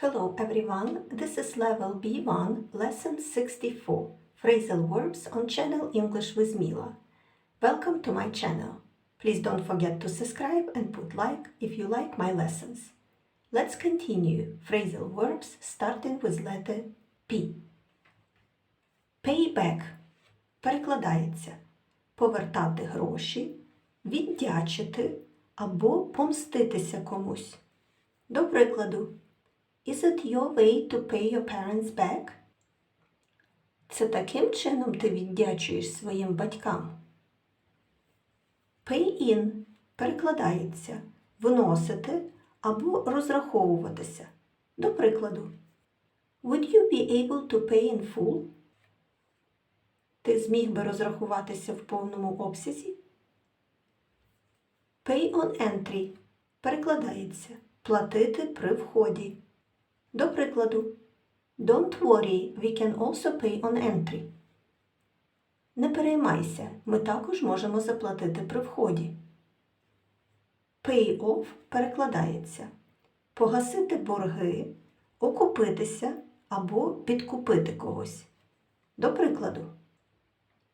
Hello everyone, this is level B1, lesson 64, phrasal verbs on channel English with Mila. Welcome to my channel. Please don't forget to subscribe and put like if you like my lessons. Let's continue phrasal verbs starting with letter P. Pay back перекладається повертати гроші, віддячити або помститися комусь. До прикладу, Is it your way to pay your parents back? Це таким чином ти віддячуєш своїм батькам. Pay in перекладається вносити або розраховуватися. До прикладу, Would you be able to pay in full? Ти зміг би розрахуватися в повному обсязі? Pay on entry перекладається платити при вході. До прикладу, Don't worry, we can also pay on entry. Не переймайся, ми також можемо заплатити при вході. Pay off перекладається погасити борги, окупитися або підкупити когось. До прикладу,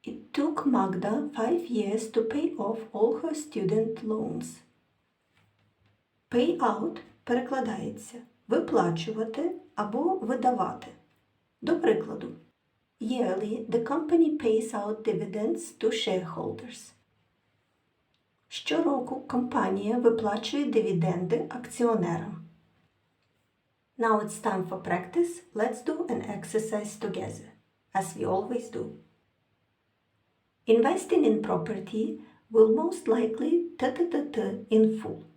It took Magda five years to pay off all her student loans. Pay out перекладається виплачувати або видавати. До прикладу, Yearly the company pays out dividends to shareholders. Щороку компанія виплачує дивіденди акціонерам. Now it's time for practice. Let's do an exercise together, as we always do. Investing in property will most likely t-t-t-t in full.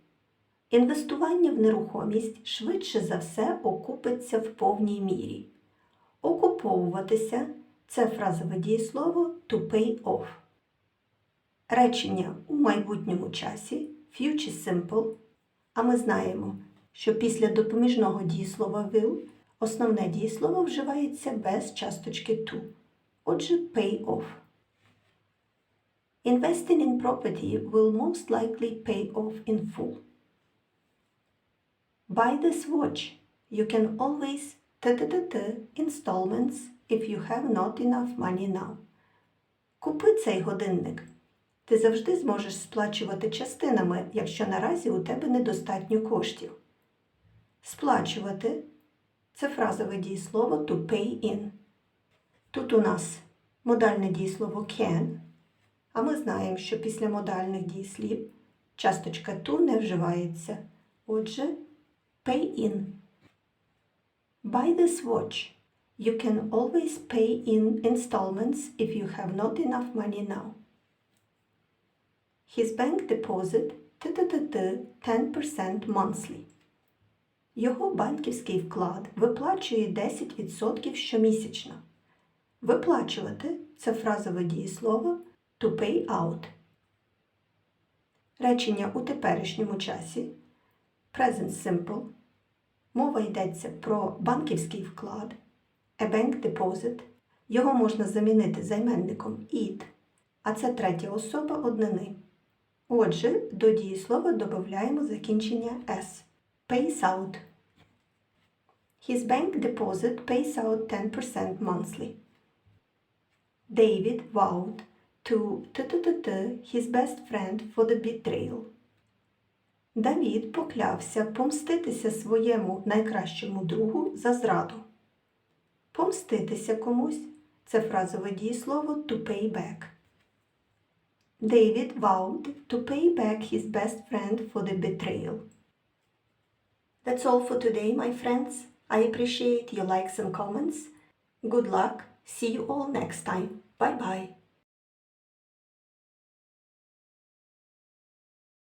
Інвестування в нерухомість швидше за все окупиться в повній мірі. Окуповуватися це фразове дієслово to pay off. Речення у майбутньому часі future simple, а ми знаємо, що після допоміжного дієслова will основне дієслово вживається без часточки to. Отже, pay off. Investing in property will most likely pay off in full. Buy this watch. You can always installments if you have not enough money now. Купи цей годинник. Ти завжди зможеш сплачувати частинами, якщо наразі у тебе недостатньо коштів. Сплачувати це фразове дієслово to pay in. Тут у нас модальне дієслово can, а ми знаємо, що після модальних дієслів часточка to не вживається. Отже, Pay in. Buy this watch. You can always pay in installments if you have not enough money now. His bank deposit t-t-t-t 10% monthly. Його банківський вклад виплачує 10% щомісячно. Виплачувати це фразове дієслово to pay out. Речення у теперішньому часі Present Simple. Мова йдеться про банківський вклад, a bank deposit. Його можна замінити займенником it, а це третя особа однини. Отже, до дієслова додаємо закінчення s. Pays out. His bank deposit pays out 10% monthly. David vowed to t-t-t-t his best friend for the betrayal. Давід поклявся помститися своєму найкращому другу за зраду. Помститися комусь це фразове дієслово to pay back. David vowed to pay back his best friend for the betrayal. That's all for today, my friends. I appreciate your likes and comments. Good luck. See you all next time. Bye bye.